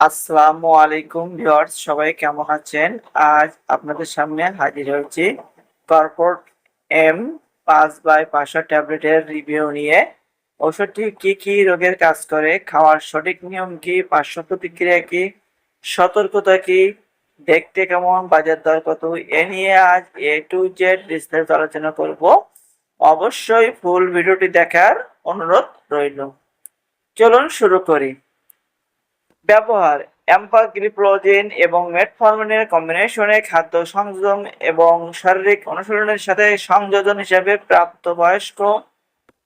আসসালামু আলাইকুম ভিউয়ার্স, সবাই কেমন আছেন? আজ আপনাদের সামনে হাজির হয়েছি কর্পোরেট এম পাঁচ বাই পাঁচশো ট্যাবলেটের রিভিউ নিয়ে। ওষুধটি কি কি রোগের কাজ করে, খাওয়ার সঠিক নিয়ম কি, পার্শ্ব প্রতিক্রিয়া কি, সতর্কতা কি, দেখতে কেমন, বাজার দর কত, এ নিয়ে আজ এ টু জেড বিস্তারিত আলোচনা করব। অবশ্যই ফুল ভিডিওটি দেখার অনুরোধ রইল। চলুন শুরু করি। ব্যবহার অ্যাম্পাগ্লিপ্লোজিন এবং মেটফর্মিনের কম্বিনেশনে খাদ্য সংযোজন এবং শারীরিক অনুশীলনের সাথে সংযোজন হিসেবে প্রাপ্তবয়স্ক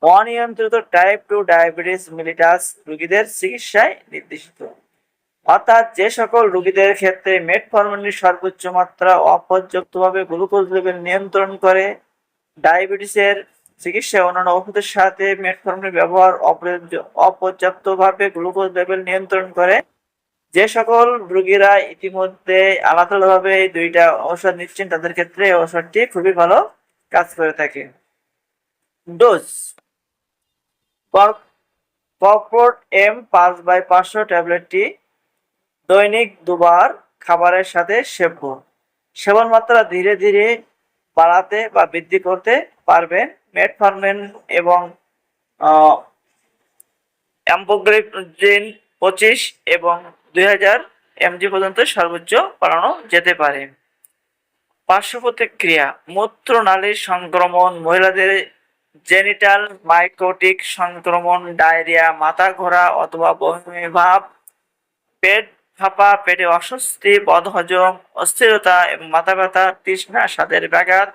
অনিয়ন্ত্রিত টাইপ টু ডায়াবেটিস মিলিটাস রোগীদের চিকিৎসায় নির্দেশিত। অর্থাৎ যে সকল রোগীদের ক্ষেত্রে মেটফর্মিনের সর্বোচ্চ মাত্রা অপর্যাপ্তভাবে গ্লুকোজ লেভেল নিয়ন্ত্রণ করে ডায়াবেটিসের চিকিৎসায় অন্যান্য ওষুধের সাথে মেটফর্মিনের ব্যবহার অপর্যাপ্ত- অপর্যাপ্তভাবে গ্লুকোজ লেভেল নিয়ন্ত্রণ করে যে সকল রোগীরা ইতিমধ্যে আলাদা আলাদাভাবে দুইটা ঔষধ নিচ্ছেন, তাদের ক্ষেত্রে ঔষধটি খুবই ভালো কাজ করে থাকে। ডোজ। কর্পোর্ট এম পাঁচ বাই পাঁচশো ট্যাবলেটটি দৈনিক দুবার খাবারের সাথে সেব্য। সেবন মাত্রা ধীরে ধীরে বাড়াতে বা বৃদ্ধি করতে পারবেন। মেটফর্মিন এবং অ্যাম্পোগ্রিজিন পঁচিশ এবং দুই হাজার এমজি পর্যন্ত সর্বোচ্চ বাড়ানো যেতে পারে। পার্শ্ব প্রতিক্রিয়া, মূত্রনালীর সংক্রমণ, মহিলাদের জেনিটাল মাইকোটিক সংক্রমণ, ডায়রিয়া, মাথা ঘোরা অথবা বমি ভাব পেট ফাঁপা, পেটে অস্বস্তি, বদহজম, অস্থিরতা এবং মাথা ব্যথা, তৃষ্ণা স্বাদের ব্যাঘাত,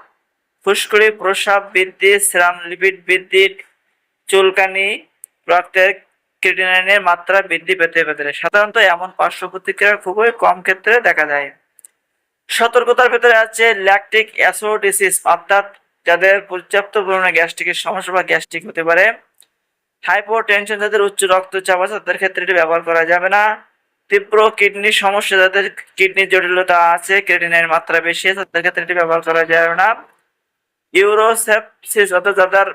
ফুসকুড়ি, প্রস্রাব বৃদ্ধি সেরাম লিপিড বৃদ্ধি, চুলকানি, রক্তের ক্রিটিনাইনের মাত্রা বৃদ্ধি পেতে পেতে সাধারণত এমন পার্শ্ব প্রতিক্রিয়া খুবই কম ক্ষেত্রে দেখা যায়। সতর্কতার ভেতরে আছে ল্যাকটিক অ্যাসোডিসিস অর্থাৎ যাদের পর্যাপ্ত পরিমাণে গ্যাস্ট্রিকের সমস্যা বা গ্যাস্ট্রিক হতে পারে। হাইপোটেনশন যাদের উচ্চ রক্তচাপ আছে, তাদের ক্ষেত্রে এটি ব্যবহার করা যাবে না। তীব্র কিডনির সমস্যা, যাদের কিডনির জটিলতা আছে ক্রিটিনের মাত্রা বেশি আছে, তাদের ক্ষেত্রে এটি ব্যবহার করা যাবে না। ইউরোসেপসিস অর্থাৎ যাদের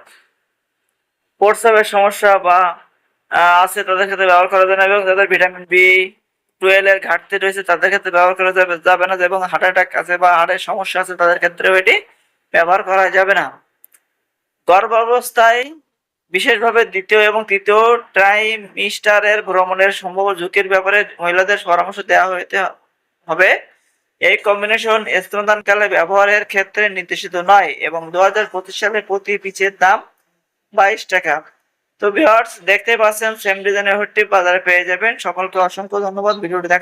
প্রস্রাবের সমস্যা বা আছে, তাদের ক্ষেত্রে ব্যবহার করা যাবে না এবং যাদের ভিটামিন বি টুয়েলভ এর ঘাটতি রয়েছে, তাদের ক্ষেত্রে ব্যবহার করা যাবে যাবে না, এবং হার্ট অ্যাটাক আছে বা হার্টের সমস্যা আছে, তাদের ক্ষেত্রেও এটি ব্যবহার করা যাবে না। গর্ভাবস্থায় বিশেষভাবে দ্বিতীয় এবং তৃতীয় ট্রাইমিস্টারের ভ্রমণের সম্ভব ঝুঁকির ব্যাপারে মহিলাদের পরামর্শ দেওয়া হইতে হবে। এই কম্বিনেশন স্তনদানকালে ব্যবহারের ক্ষেত্রে নির্দেশিত নয়, এবং দু হাজার পঁচিশ সালে প্রতি পিচের দাম বাইশ টাকা। তো ভিউয়ার্স দেখতে পাচ্ছেন সেম ডিজাইনের হুডটি বাজারে পেয়ে যাবেন। সকলকে অসংখ্য ধন্যবাদ। ভিডিওটি দেখা